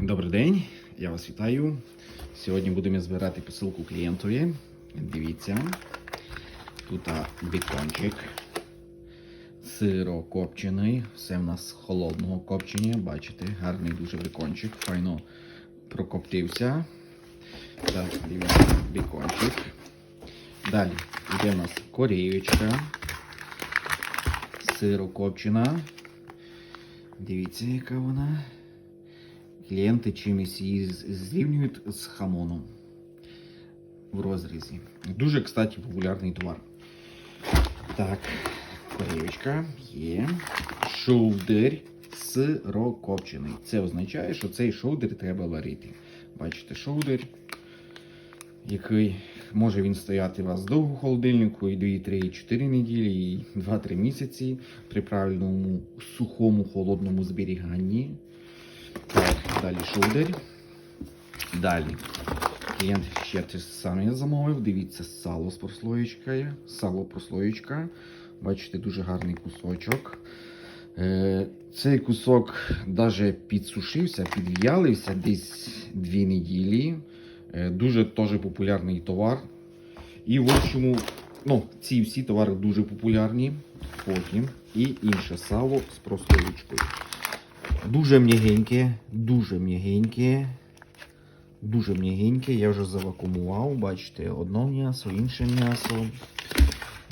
Добрий день, я вас вітаю. Сьогодні будемо збирати посилку клієнтові. Дивіться, тут бікончик, сиро копчений, все в нас холодного копчення. Бачите, гарний дуже бікончик, файно прокоптився. Так, дивіться, бікончик. Далі йде у нас корієчка, сиро копчена. Дивіться, яка вона. Клієнти чимось її зрівнюють з хамоном в розрізі. Дуже, кстати, популярний товар. Так, корівочка є. Шовдер сирокопчений. Це означає, що цей шовдер треба варити. Бачите, шовдер, який може він стояти у вас довго в холодильнику, і 2, 3, 4 неділі, і 2-3 місяці при правильному сухому холодному зберіганні. Так, далі шулдер. Далі. Клієнт ще те саме замовив. Дивіться, сало з прослоєчкою. Сало прослоєчка. Бачите, дуже гарний кусочок. Е, Цей кусок навіть підсушився, підв'ялився десь дві неділі. Е, Дуже теж популярний товар. І в общому, ну, ці всі товари дуже популярні. Потім і інше сало з прослоєчкою. Дуже м'ягеньке, дуже м'ягеньке. Дуже м'ягеньке. Я вже завакумував, бачите, одно м'ясо, інше м'ясо.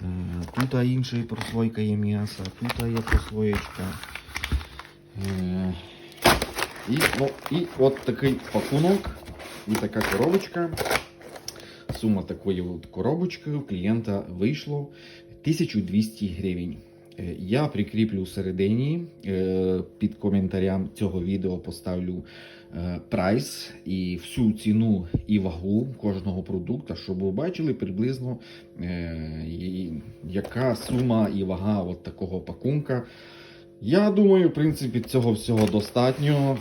Е, Тут інша прослойка є м'яса, тут є прослоєчка. Е, І, ну, і от такий пакунок, і така коробочка. Сума такої от коробочки у клієнта вийшло 1200 гривень. Е, Я прикріплю всередині е, під коментарям цього відео поставлю е, прайс і всю ціну і вагу кожного продукту, щоб ви бачили приблизно яка сума і вага от такого пакунка. Я думаю, в принципі, цього всього достатньо.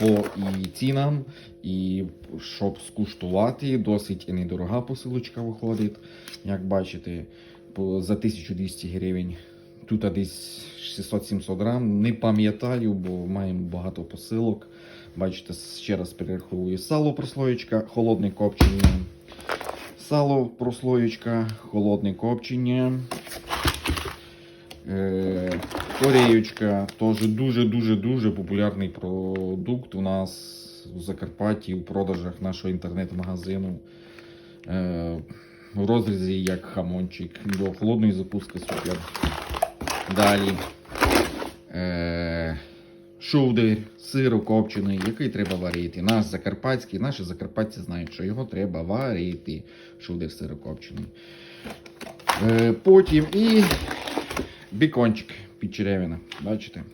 По і цінам, і щоб скуштувати, досить і недорога посилочка виходить. Як бачите, за 1200 гривень. Тут десь 600-700 грам. Не пам'ятаю, бо маємо багато посилок. Бачите, ще раз перераховую сало прослоєчка, холодне копчення. Сало прослоєчка, холодне копчення. Е, Кореєчка теж дуже-дуже-дуже популярний продукт у нас у Закарпатті у продажах нашого інтернет-магазину. Е, в розрізі як хамончик до холодної запуски супер. Далі е, шовдер, сиро копчений, який треба варити. Наш закарпатський, наші закарпатці знають, що його треба варити. Шовдер сиро копчений. Е, потім і бікончик під черевина. Бачите?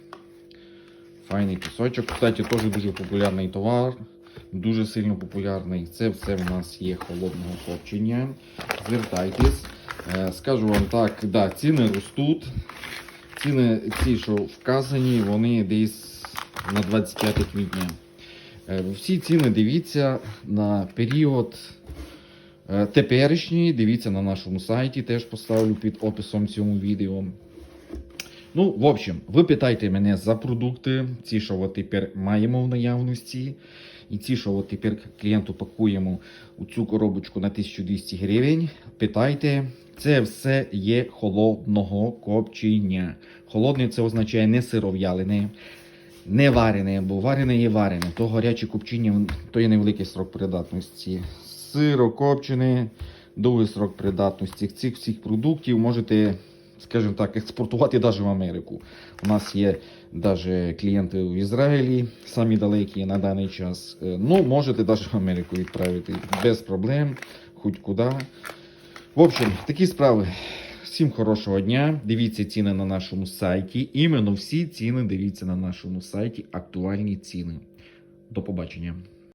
Файний кусочок. Кстати, теж дуже популярний товар. Дуже сильно популярний. Це все в нас є холодного копчення. Звертайтесь. Е, Скажу вам так, да, ціни ростуть. Ціни ці, що вказані, вони десь на 25 квітня. Е, Всі ціни дивіться на період е, теперішній. Дивіться на нашому сайті, теж поставлю під описом цьому відео. Ну, в общем, ви питайте мене за продукти, ці, що от тепер маємо в наявності, і ці, що от тепер клієнту пакуємо у цю коробочку на 1200 гривень. Питайте, це все є холодного копчення. Холодне це означає не сиров'ялене, не варене, бо варене є варене. То гаряче копчення, то є невеликий срок придатності. Сиро копчене, довгий срок придатності. Цих всіх продуктів можете скажімо так, експортувати навіть в Америку. У нас є навіть клієнти в Ізраїлі, самі далекі на даний час. Е, Ну, можете навіть в Америку відправити без проблем, хоч куди. В общем, такі справи. Всім хорошого дня. Дивіться ціни на нашому сайті. Іменно всі ціни дивіться на нашому сайті. Актуальні ціни. До побачення.